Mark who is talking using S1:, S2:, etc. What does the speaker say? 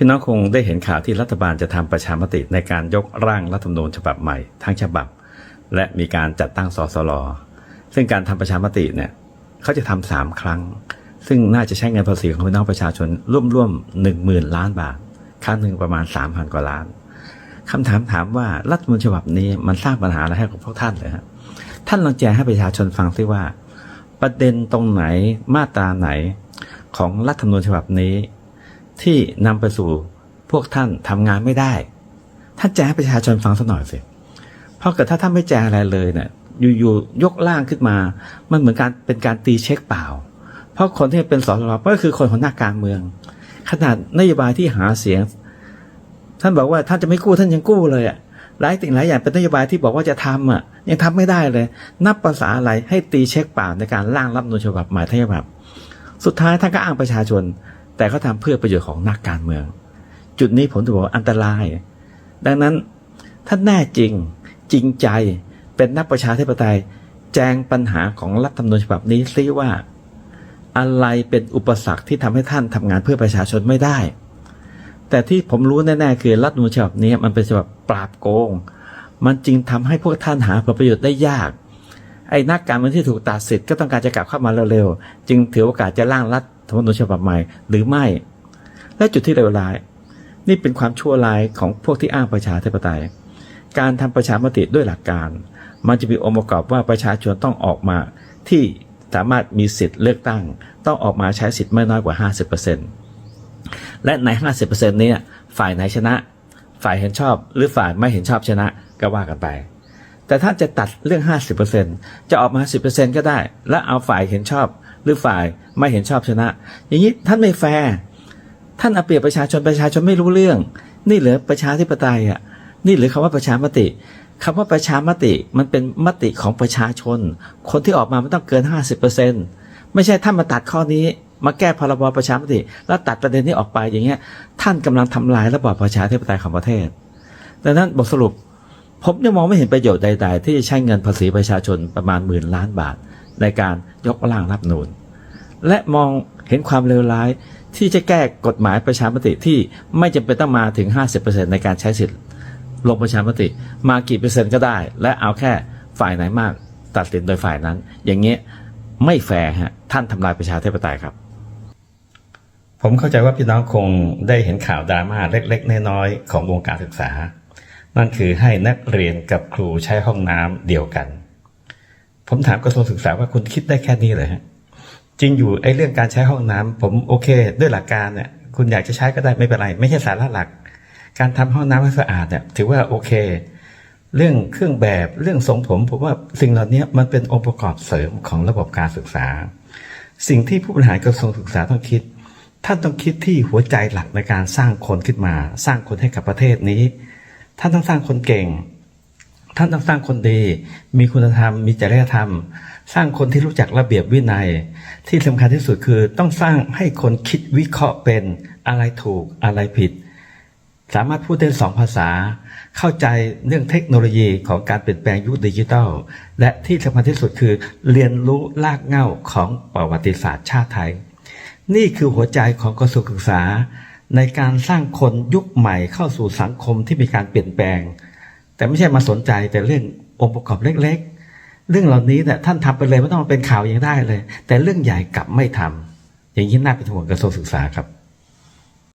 S1: พี่น้องคงได้เห็นข่าวที่รัฐบาลจะทำประชามติในการยกร่างรัฐธรรมนูญฉบับใหม่ ทั้งฉบับ และมีการจัดตั้งสสลซึ่งการทำประชามติเนี่ยเขาจะทำสามครั้ง ซึ่งน่าจะใช้เงินภาษีของพี่น้องประชาชนร่วมๆหนึ่งหมื่นล้านบาทครั้งหนึ่งประมาณสามพันกว่าล้านคำถามถามว่ารัฐธรรมนูญฉบับนี้มันสร้างปัญหาอะไรให้กับพวกท่านเลยครับท่านลองแจ้งให้ประชาชนฟังซิว่า ประเด็นตรงไหนมาตราไหนของรัฐธรรมนูญฉบับนี้ ที่นำไปสู่พวกท่านทำงานไม่ได้ ท่านแจ้งประชาชนฟังสักหน่อยสิ เพราะเกิดถ้าท่านไม่แจ้งอะไรเลยเนี่ยอยู่ๆยกร่างขึ้นมา มันเหมือนการเป็นการตีเช็คเปล่า เพราะคนที่เป็นสสรก็คือคนของนักการเมือง ขนาดนโยบายที่หาเสียง ท่านบอกว่าท่านจะไม่กู้ท่านยังกู้เลยอะหลายสิ่งหลายอย่างเป็นนโยบายที่บอกว่าจะทำอะ ยังทำไม่ได้เลย นับภาษาอะไรให้ตีเช็คเปล่าในการร่างรัฐธรรมนูญฉบับใหม่ทั้งฉบับ สุดท้ายท่านก็อ้างประชาชน แต่เขาทำเพื่อประโยชน์ของนักการเมือง จุดนี้ผมถือว่าอันตราย ดังนั้นถ้าแน่จริงจริงใจเป็นนักประชาธิปไตยแจงปัญหาของรัฐธรรมนูญฉบับนี้ซิว่า อะไรเป็นอุปสรรคที่ทำให้ท่านทำงานเพื่อประชาชนไม่ได้ แต่ที่ผมรู้แน่ๆคือรัฐธรรมนูญฉบับนี้มันเป็นฉบับปราบโกง มันจึงทำให้พวกท่านหาผลประโยชน์ได้ยากไอ้นักการเมืองที่ถูกตัดสิทธิ์ก็ต้องการจะกลับเข้ามาเร็วๆ จึงถือโอกาสจะร่างรัฐ ธรรมนูญฉบับใหม่ หรือไม่ และจุดที่เลวร้าย นี่เป็นความชั่วร้ายของพวกที่อ้างประชาธิปไตย การทำประชามติด้วยหลักการ มันจะมีองค์ประกอบว่าประชาชนต้องออกมาที่สามารถมีสิทธิ์เลือกตั้ง ต้องออกมาใช้สิทธิ์ไม่น้อยกว่า 50%และใน 50%เนี้ฝ่ายไหนชนะ ฝ่ายเห็นชอบ หรือฝ่ายไม่เห็นชอบชนะก็ว่ากันไป แต่ถ้าจะตัดเรื่อง 50%จะออกมา 10%ก็ได้ และเอาฝ่ายเห็นชอบ หรือฝ่ายไม่เห็นชอบชนะ อย่างนี้ท่านไม่แฟร์ท่านเอาเปรียบประชาชนประชาชนไม่รู้เรื่อง นี่เหรือประชาธิปไตยอะนี่หรือคำว่าประชามติคำว่าประชามติมันเป็นมติของประชาชน คนที่ออกมามันต้องเกิน 50%ไม่ใช่ท่านมาตัดข้อนี้มาแก้พรบประชามติ แล้วตัดประเด็นนี้ออกไปอย่างเงี้ย ท่านกำลังทำลายระบอบประชาธิปไตยของประเทศดังนั้นบทสรุป ผมยังมองไม่เห็นประโยชน์ใด ๆ ที่จะใช้เงินภาษีประชาชนประมาณหมื่นล้านบาท ในการยกร่างรัฐธรรมนูญและมองเห็นความเลวร้ายที่จะแก้กฎหมายประชามติที่ไม่จำเป็นต้องมาถึง 50%ในการใช้สิทธิ์ลงประชามติ มากี่เปอร์เซ็นต์ก็ได้ และเอาแค่ฝ่ายไหนมากตัดสินโดยฝ่ายนั้น อย่างเงี้ยไม่แฟร์ฮะท่านทำลายประชาธิปไตยครับ ผมเข้าใจว่าพี่น้องคงได้เห็นข่าวดราม่าเล็ก ๆ น้อยๆของวงการศึกษา นั่นคือให้นักเรียนกับครูใช้ห้องน้ำเดียวกัน ผมถามกระทรวงศึกษาว่าคุณคิดได้แค่นี้เลยฮะจริงอยู่ไอ้เรื่องการใช้ห้องน้ำผมโอเค ด้วยหลักการเนี่ยคุณอยากจะใช้ก็ได้ไม่เป็นไร ไม่ใช่สาระหลัก การทำห้องน้ำให้สะอาดเนี่ยถือว่าโอเค เรื่องเครื่องแบบเรื่องทรงผมผมว่าสิ่งเหล่านี้มันเป็นองค์ประกอบเสริมของระบบการศึกษา สิ่งที่ผู้บริหารกระทรวงศึกษาต้องคิดท่านต้องคิดที่หัวใจหลักในการสร้างคนขึ้นมา สร้างคนให้กับประเทศนี้ ท่านต้องสร้างคนเก่ง ท่านต้องสร้างคนดี มีคุณธรรม มีจริยธรรม สร้างคนที่รู้จักระเบียบวินัย ที่สำคัญที่สุดคือต้องสร้างให้คนคิดวิเคราะห์เป็นอะไรถูกอะไรผิด สามารถพูดได้สองภาษา เข้าใจเรื่องเทคโนโลยีของการเปลี่ยนแปลงยุคดิจิทัล และที่สำคัญที่สุดคือ เรียนรู้ลากเหง้าของประวัติศาสตร์ชาติไทย นี่คือหัวใจของกระทรวงศึกษา ในการสร้างคนยุคใหม่เข้าสู่สังคมที่มีการเปลี่ยนแปลง แต่ไม่ใช่มาสนใจแต่เรื่ององค์ประกอบเล็ก ๆ เรื่องเหล่านี้เนี่ยท่านทำไปเลยไม่ต้องมาเป็นข่าวยังได้เลย แต่เรื่องใหญ่กลับไม่ทำอย่างนี้น่าเป็นห่วงกระทรวงศึกษาครับ